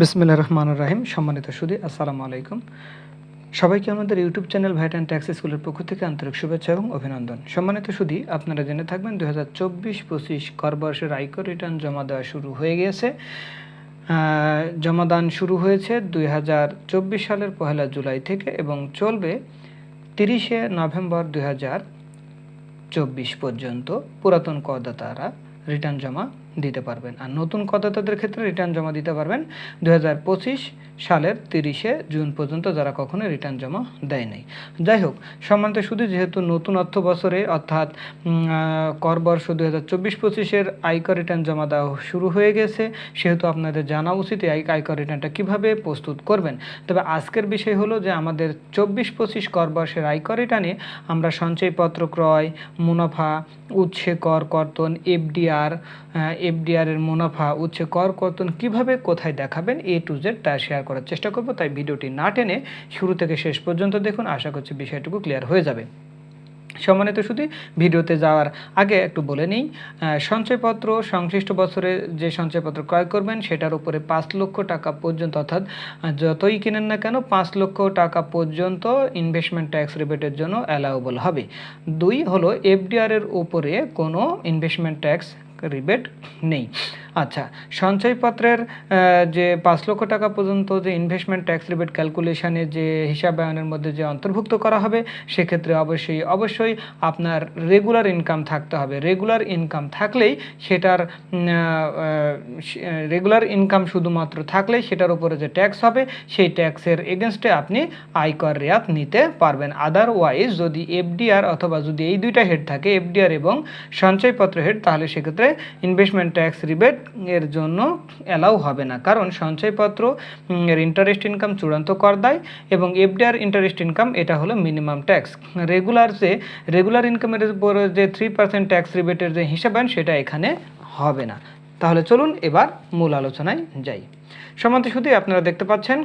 বিসমিল্লা রহমান রাহিম। সম্মানিত সুদী, আসসালামু আলাইকুম। সবাইকে আমাদের YouTube channel VAT and tax স্কুলের পক্ষ থেকে আন্তরিক শুভেচ্ছা এবং অভিনন্দন। সম্মানিত সুদী, আপনারা জেনে থাকবেন দু হাজার চব্বিশ পঁচিশ করবর্ষের আয়কর রিটার্ন জমা দেওয়া শুরু হয়ে গিয়েছে। জমাদান শুরু হয়েছে দুই হাজার চব্বিশ সালের পহেলা জুলাই থেকে এবং চলবে তিরিশে নভেম্বর দুই হাজার চব্বিশ পর্যন্ত। পুরাতন করদাতারা রিটার্ন জমা দিতে পারবেন। আর নতুন করদাতাদের ক্ষেত্রে রিটার্ন জমা দিতে পারবেন। দুই হাজার পঁচিশ সালের তিরিশে জুন পর্যন্ত যারা কখনো রিটার্ন জমা দেয় নাই। যাই হোক সম্মানিত শুধু যেহেতু নতুন অর্থ বছরে অর্থাৎ উম, আহ, কর বর্ষ দু হাজার চব্বিশ পঁচিশের আয়কর রিটার্ন জমা দেওয়া শুরু হয়ে গেছে। সেহেতু আপনাদের জানা উচিত এই আয়কর রিটার্নটা কীভাবে প্রস্তুত করবেন। তবে আজকের বিষয় হলো যে আমাদের চব্বিশ পঁচিশ কর বর্ষের আয়কর রিটার্নে আমরা সঞ্চয়পত্র ক্রয় মুনাফা উৎসে কর কর্তন এফডিআর এফডিআর এর মুনাফা উৎসে কর কর্তন কীভাবে কোথায় দেখাবেন এ টু জেড তা শেয়ার করার চেষ্টা করব, তাই ভিডিওটি না টেনে শুরু থেকে শেষ পর্যন্ত দেখুন, আশা করছি বিষয়টুকু ক্লিয়ার হয়ে যাবে। সম্মানিত শুধু ভিডিওতে যাওয়ার আগে একটু বলে নিই সঞ্চয়পত্র, সংশ্লিষ্ট বছরে যে সঞ্চয়পত্র ক্রয় করবেন সেটার উপরে পাঁচ লক্ষ টাকা পর্যন্ত, অর্থাৎ যতই কিনেন না কেন পাঁচ লক্ষ টাকা পর্যন্ত ইনভেস্টমেন্ট ট্যাক্স রিবেটের জন্য অ্যালাউবল হবে। দুই হলো, এফডিআর এর উপরে কোনো ইনভেস্টমেন্ট ট্যাক্স রিবেট নেই। আচ্ছা সঞ্চয়পত্রের যে পাঁচ লক্ষ টাকা পর্যন্ত যে ইনভেস্টমেন্ট ট্যাক্স রিবেট ক্যালকুলেশনে যে হিসাবায়নের মধ্যে যে অন্তর্ভুক্ত করা হবে, সেক্ষেত্রে অবশ্যই অবশ্যই আপনার রেগুলার ইনকাম থাকতে হবে। রেগুলার ইনকাম থাকলেই সেটার রেগুলার ইনকাম শুধুমাত্র থাকলেই সেটার উপরে যে ট্যাক্স হবে, সেই ট্যাক্সের এগেনস্টে আপনি আয়কর রেয়াত নিতে পারবেন। আদারওয়াইজ যদি এফডিআর অথবা যদি এই দুইটা হেড থাকে এফডিআর এবং সঞ্চয়পত্র হেড তাহলে সেক্ষেত্রে ইনভেস্টমেন্ট ট্যাক্স রিবেট এর জন্য অ্যালাউ হবে না। কারণ সঞ্চয়পত্র এর ইন্টারেস্ট ইনকাম চূড়ান্ত কর দেয় এবং এফডিআর ইন্টারেস্ট ইনকাম এটা হলো মিনিমাম ট্যাক্স রেগুলার যে রেগুলার ইনকামের উপর যে থ্রি পার্সেন্ট ট্যাক্স রিবেটের যে হিসাবেন সেটা এখানে হবে না। তাহলে চলুন এবার মূল আলোচনায় যাই। সমান্ত শুধু আপনারা দেখতে পাচ্ছেন,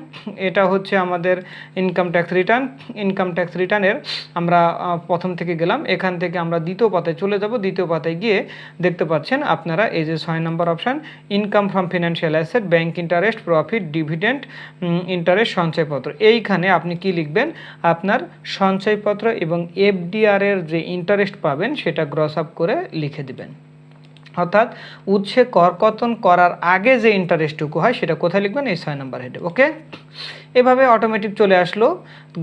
এটা হচ্ছে আমাদের income tax return income tax রিটার্নের আমরা প্রথম থেকে গেলাম। এখান থেকে আমরা দ্বিতীয় পাতায় চলে যাব। দ্বিতীয় পাতায় গিয়ে দেখতে পাচ্ছেন আপনারা এই যে ছয় number option income from financial asset bank interest profit dividend interest সঞ্চয়পত্র। এইখানে আপনি কি লিখবেন? আপনার সঞ্চয়পত্র এবং এফডিআর এর যে ইন্টারেস্ট পাবেন, সেটা গ্রস আপ করে লিখে দিবেন। অর্থাৎ উৎসে করকর্তন করার আগে যে ইন্টারেস্টটুকু হয়, সেটা কোথায় লিখবেন? এই ছয় নম্বর হেডে ওকে এভাবে অটোমেটিক চলে আসলো।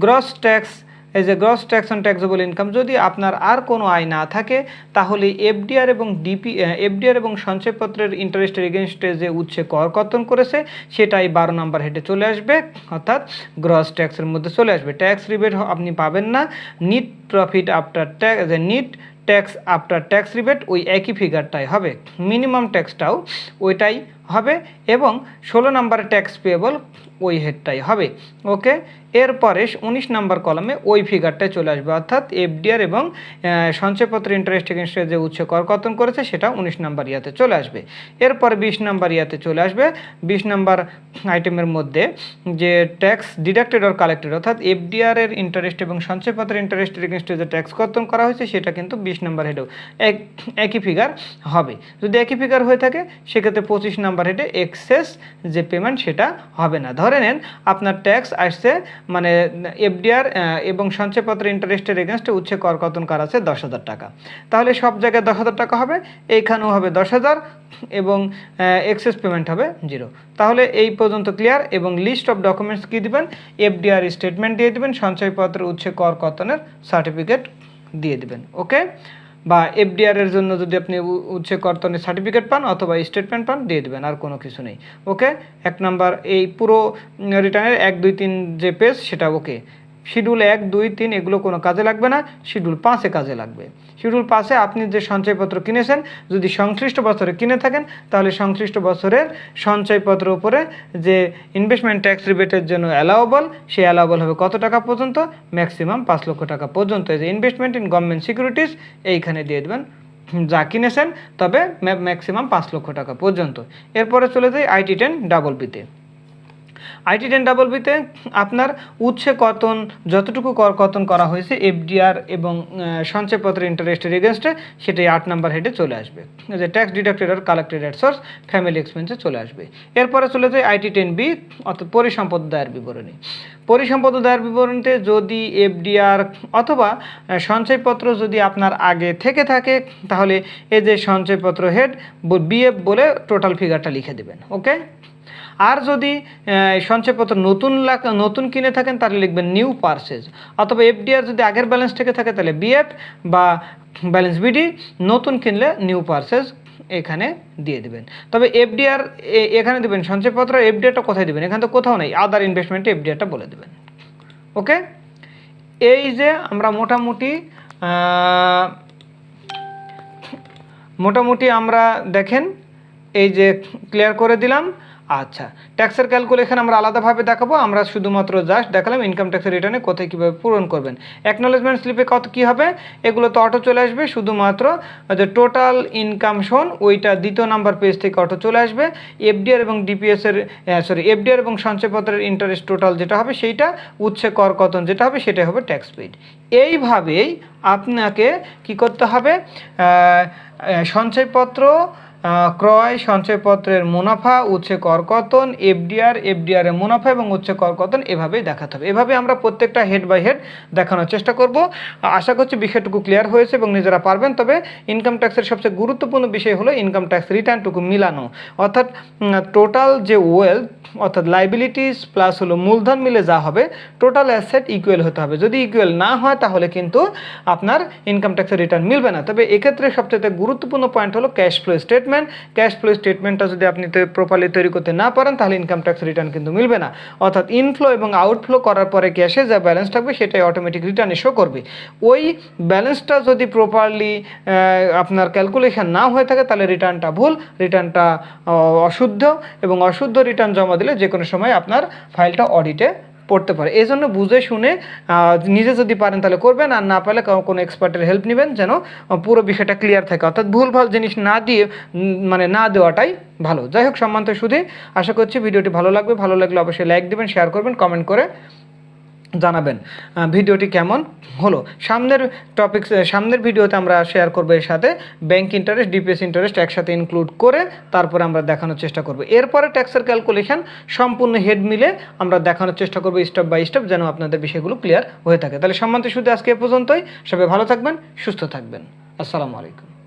গ্রস ট্যাক্স এই যে gross tax on taxable income যদি আপনার আর কোনো আয় না থাকে, তাহলে এফডিআর এবং ডিপি এফডিআর এবং সঞ্চয়পত্রের ইন্টারেস্টের এগেনস্টে যে উচ্ছে কর কর্তন করেছে, সেটাই বারো নাম্বার হেডে চলে আসবে। অর্থাৎ গ্রস ট্যাক্সের মধ্যে চলে আসবে। ট্যাক্স রিবেট আপনি পাবেন না। Net profit after tax net tax after tax rebate ওই একই ফিগারটাই হবে। মিনিমাম ট্যাক্সটাও ওইটাই হবে এবং ষোলো নাম্বার ট্যাক্স পেয়েবল ওই হেডটাই হবে। ওকে এরপরে উনিশ নাম্বার কলমে ওই ফিগারটাই চলে আসবে। অর্থাৎ এফডিআর এবং সঞ্চয়পত্র ইন্টারেস্ট এগেনস্টে যে উচ্চ করকর্তন করেছে, সেটা উনিশ নাম্বার ইয়াতে চলে আসবে। এরপরে বিশ নাম্বার ইয়াতে চলে আসবে। বিশ নাম্বার আইটেমের মধ্যে যে ট্যাক্স ডিডাক্টেড অর কালেক্টেড অর্থাৎ এফডিআর এর ইন্টারেস্ট এবং সঞ্চয়পত্রের ইন্টারেস্টের এগেনস্টে যে ট্যাক্স কর্তন করা হয়েছে, সেটা কিন্তু বিশ নাম্বার হেডেও এক, একই ফিগার হবে। যদি একই ফিগার হয়ে থাকে, সেক্ষেত্রে পঁচিশ নাম্বার হেডে এক্সেস যে পেমেন্ট সেটা হবে না। ধরে নেন, আপনার ট্যাক্স আসছে মানে এফডিআর এবং সঞ্চয়পত্রের ইন্টারেস্টের এগেনস্টে উচ্ছে কর কতন করা আছে? দশ হাজার টাকা। তাহলে সব জায়গায় দশ হাজার টাকা হবে, এইখানেও হবে দশ হাজার, এবং এক্সেস পেমেন্ট হবে জিরো তাহলে এই পর্যন্ত ক্লিয়ার এবং লিস্ট অফ ডকুমেন্টস কী দিবেন? এফডিআর স্টেটমেন্ট দিয়ে দিবেন, সঞ্চয়পত্রের উচ্ছে কর কর্তনের সার্টিফিকেট দিয়ে দেবেন ওকে বা এফডিআর এর জন্য যদি আপনি উচ্ছে কর্তনের সার্টিফিকেট পান অথবা স্টেটমেন্ট পান, দিয়ে দেবেন, আর কোনো কিছু নেই ওকে এক নাম্বার এই পুরো রিটার্নের এক, দুই, তিন যে পেজ সেটা ওকে শিডিউল এক, দুই, তিন এগুলো কোনো কাজে লাগবে না, শিডিউল পাঁচে কাজে লাগবে। শিডিউল পাঁচে আপনি যে সঞ্চয়পত্র কিনেছেন, যদি সংশ্লিষ্ট বছরে কিনে থাকেন, তাহলে সংশ্লিষ্ট বছরের সঞ্চয়পত্র উপরে যে ইনভেস্টমেন্ট ট্যাক্স রিবেটের জন্য অ্যালাউবল সেই অ্যালাউবল হবে কত টাকা পর্যন্ত? ম্যাক্সিমাম পাঁচ লক্ষ টাকা পর্যন্ত। এই যে ইনভেস্টমেন্ট ইন গভর্নমেন্ট সিকিউরিটিস এইখানে দিয়ে দেবেন। যা কিনেছেন, তবে ম্যাক্সিমাম পাঁচ লক্ষ টাকা পর্যন্ত। এরপরে চলে যাই আইটি টেন ডাবল বিতে আইটি টেন ডাবল বিতে আপনার উৎসে কতন যতটুকু কর কতন করা হয়েছে এফডিআর এবং আহ, সঞ্চয়পত্র ইন্টারেস্টের এগেনস্টে সেটাই আট নাম্বার হেডে চলে আসবে। যে ট্যাক্স ডিডাক্টেড আর কালেক্টেড অ্যাট সোর্স ফ্যামিলি এক্সপেন্সে চলে আসবে। এরপরে চলে যায় আইটি টেন বি অর্থাৎ পরিসম্পদ দায়ের বিবরণী। পরিসম্পদ দায়ের বিবরণীতে যদি এফডিআর অথবা সঞ্চয়পত্র যদি আপনার আগে থেকে থাকে তাহলে এই যে সঞ্চয়পত্র হেড বিএফ বলে টোটাল ফিগারটা লিখে দেবেন ওকে আর যদি সঞ্চয়পত্র নতুন লাখ, নতুন কিনে থাকেন, তাহলে লিখবেন নিউ পার্সেজ অথবা এফডিআর যদি আগের ব্যালেন্স থেকে থাকে, তাহলে বিএফ বা ব্যালেন্স বিডি নতুন কিনলে নিউ পার্সেজ এখানে দিয়ে দিবেন। তবে এফডিআর এখানে দেবেন সঞ্চয়পত্র এফডিআরটা কোথায় দেবেন? এখানে তো কোথাও নেই আদার ইনভেস্টমেন্টে এফডিআরটা বলে দেবেন। ওকে? এই যে আমরা মোটামুটি মোটামুটি আমরা দেখেন, এই যে ক্লিয়ার করে দিলাম। আচ্ছা ট্যাক্সের ক্যালকুলেশন আমরা আলাদাভাবে দেখাবো। আমরা শুধুমাত্র জাস্ট দেখালাম ইনকাম ট্যাক্সের রিটার্নে কোথায় কীভাবে পূরণ করবেন। অ্যাকনোলেজমেন্ট স্লিপে কত কী হবে? এগুলো তো অটো চলে আসবে, শুধুমাত্র যে টোটাল ইনকাম শোন ওইটা দ্বিতীয় নাম্বার পেজ থেকে অটো চলে আসবে। এফডিআর এবং ডিপিএসের সরি এফডিআর এবং সঞ্চয়পত্রের ইন্টারেস্ট টোটাল যেটা হবে সেইটা উচ্ছে কর, কতন যেটা হবে সেটাই হবে ট্যাক্স পেইড এইভাবেই আপনাকে কি করতে হবে? সঞ্চয়পত্র ক্রয় সঞ্চয়পত্রের মুনাফা, উচ্ছে করকতন, এফডিআর এফডিআর এর মুনাফা এবং উচ্ছে করকতন এভাবেই দেখাতে হবে। এভাবে আমরা প্রত্যেকটা হেড বাই হেড দেখানোর চেষ্টা করব। আশা করছি বিষয়টুকু ক্লিয়ার হয়েছে এবং নিজেরা পারবেন, তবে ইনকাম ট্যাক্সের সবচেয়ে গুরুত্বপূর্ণ বিষয় হলো ইনকাম ট্যাক্স রিটার্নটুকু মিলানো। অর্থাৎ টোটাল যে ওয়েলথ অর্থাৎ লাইবিলিটিস প্লাস হলো মূলধন মিলে যা হবে টোটাল অ্যাসেট ইকুয়াল হতে হবে। যদি ইকুয়াল না হয়, তাহলে কিন্তু আপনার ইনকাম ট্যাক্সের রিটার্ন মিলবে না। তবে এক্ষেত্রে সবচেয়ে গুরুত্বপূর্ণ পয়েন্ট হলো cash flow statement cash flow স্টেটমেন্টটা যদি আপনি প্রপারলি তৈরি করতে না পারেন, তাহলে ইনকাম ট্যাক্স রিটার্ন কিন্তু মিলবে না। অর্থাৎ ইনফ্লো এবং আউটফ্লো করার পরে ক্যাশে যা ব্যালেন্স থাকবে, সেটাই অটোমেটিক রিটার্নে শো করবে। ওই ব্যালেন্সটা যদি প্রপারলি আপনার ক্যালকুলেশন না হয়ে থাকে, তাহলে রিটার্নটা ভুল রিটার্নটা অশুদ্ধ এবং অশুদ্ধ রিটার্ন জমা দিলে যে কোনো সময় আপনার ফাইলটা অডিটে পড়তে পারে। এই জন্য বুঝে শুনে নিজে যদি পারেন তাহলে করবেন, আর না পারলে কোনো এক্সপার্টের হেল্প নেবেন যেন পুরো বিষয়টা ক্লিয়ার থাকে। অর্থাৎ ভুলভাল জিনিস না দিয়ে মানে না দেওয়াটাই ভালো। যাই হোক, সম্মানিত শুধু আশা করছি ভিডিওটি ভালো লাগবে। ভালো লাগলে অবশ্যই লাইক দেবেন শেয়ার করবেন কমেন্ট করে জানাবেন। ভিডিওটি কেমন হলো? সামনের টপিক সামনের ভিডিওতে আমরা শেয়ার করব এর সাথে ব্যাংক ইন্টারেস্ট ডিপিএস ইন্টারেস্ট একসাথে ইনক্লুড করে তারপরে আমরা দেখানোর চেষ্টা করব। এরপরে ট্যাক্সের ক্যালকুলেশন সম্পূর্ণ হেড মিলে আমরা দেখানোর চেষ্টা করব স্টেপ বাই স্টেপ যেন আপনাদের বিষয়গুলো ক্লিয়ার হয়ে থাকে। তাহলে সম্মানিত শুধু আজকে এ পর্যন্তই। সবাই ভালো থাকবেন, সুস্থ থাকবেন। আসসালামু আলাইকুম।